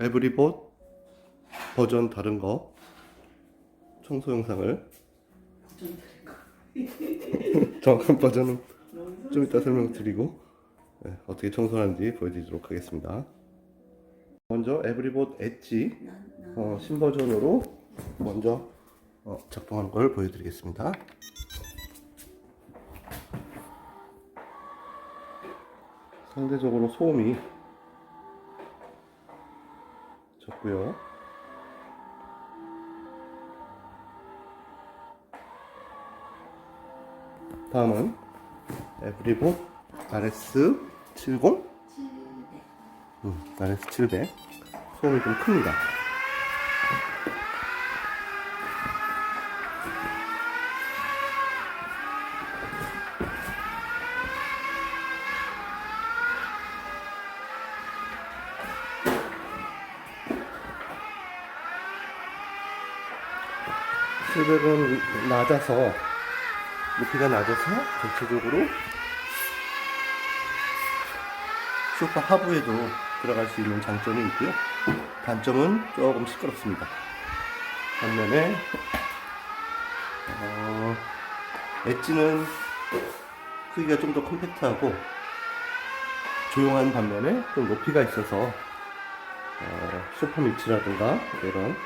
에브리봇 버전 다른 거 청소 영상을. 정확한 버전은 좀 이따 설명드리고 네, 어떻게 청소하는지 보여드리도록 하겠습니다. 먼저 에브리봇 엣지. 어, 신버전으로 먼저 어, 작동하는 걸 보여드리겠습니다. 상대적으로 소음이 적고요. 다음은 에브리봇 RS70 칠백. 음, RS700 소음이 좀 큽니다. 칠백은 낮아서 높이가 낮아서 전체적으로 소파 하부에도 들어갈 수 있는 장점이 있고요. 단점은 조금 시끄럽습니다. 반면에 어, 엣지는 크기가 좀 더 컴팩트하고 조용한 반면에 좀 높이가 있어서 어, 소파 밑이라든가 이런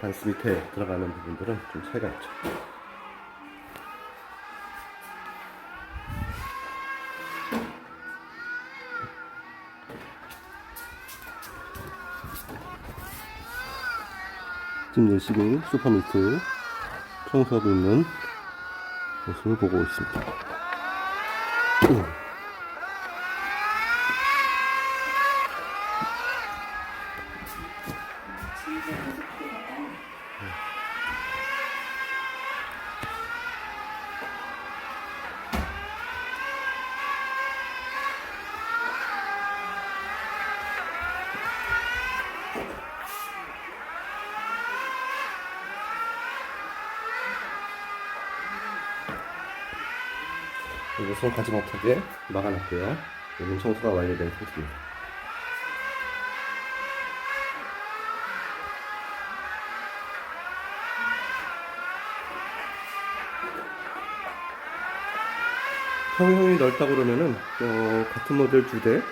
단스 밑에 들어가는 부분들은 좀 차이가 있죠. 지금 열심히 슈퍼미트 청소하고 있는 모습을 보고 있습니다. 음. 칠백은 속도가 빨라. 이것은 가지 못하게 막아놨고요. 여기는 청소가 완료된 상태입니다. 평형이 넓다 그러면은 어, 같은 모델 두 대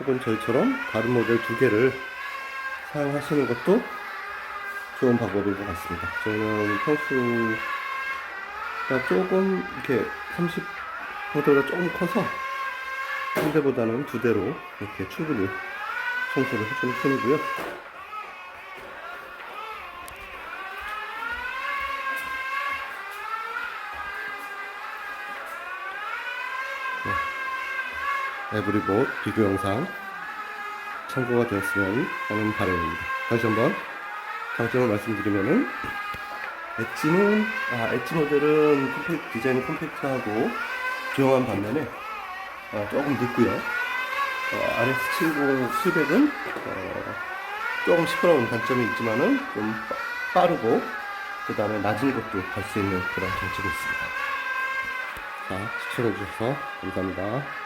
혹은 저희처럼 다른 모델 두 개를 사용하시는 것도 좋은 방법일 것 같습니다. 저는 평수가 조금 이렇게 30 보다가 조금 커서 한 대보다는 두 대로 이렇게 충분히 청소를 해주는 편이고요. 네. 에브리봇 비교 영상 참고가 되었으면 하는 바람입니다. 다시 한번 장점을 말씀드리면은 엣지는 아 엣지 모델은 컴팩 디자인이 컴팩트하고 조용한 반면에 어, 조금 늦고요. 어, RS70 700은 어, 조금 시끄러운 단점이 있지만은 좀 빠- 빠르고 그 다음에 낮은 것도 갈 수 있는 그런 장점이 있습니다. 자 시청해 주셔서 감사합니다.